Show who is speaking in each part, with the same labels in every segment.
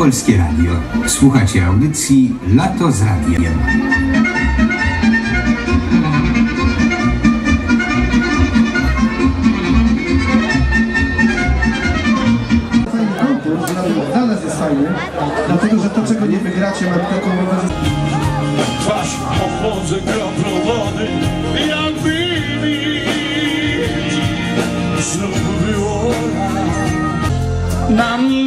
Speaker 1: Polskie Radio. Słuchacie audycji Lato z Radiem.
Speaker 2: Dla nas jest fajny, dlatego że to, czego nie wygracie, mam taką
Speaker 3: Twarz pochodzę kroplą wody, jak Znów było nam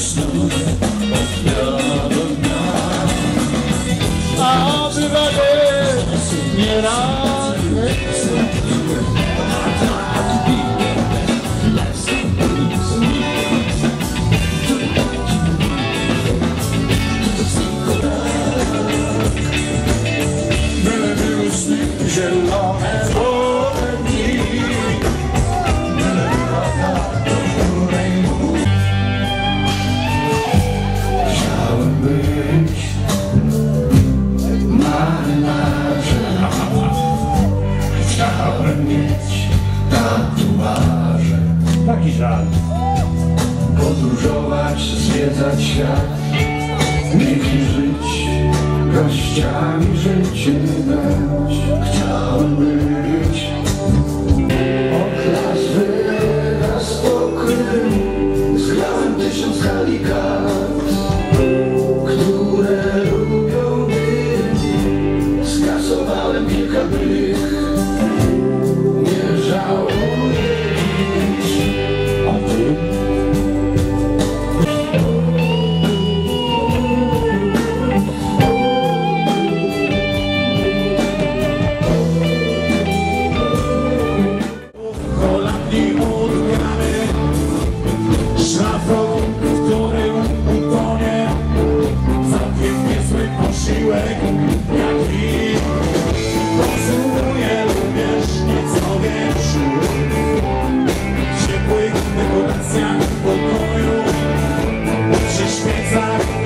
Speaker 3: snöre och björna Avdrade mina ögon jaki żal. Podróżować, zwiedzać świat. Pięknie żyć, gościami życie dać Chciałbym inside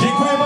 Speaker 3: Dziękuję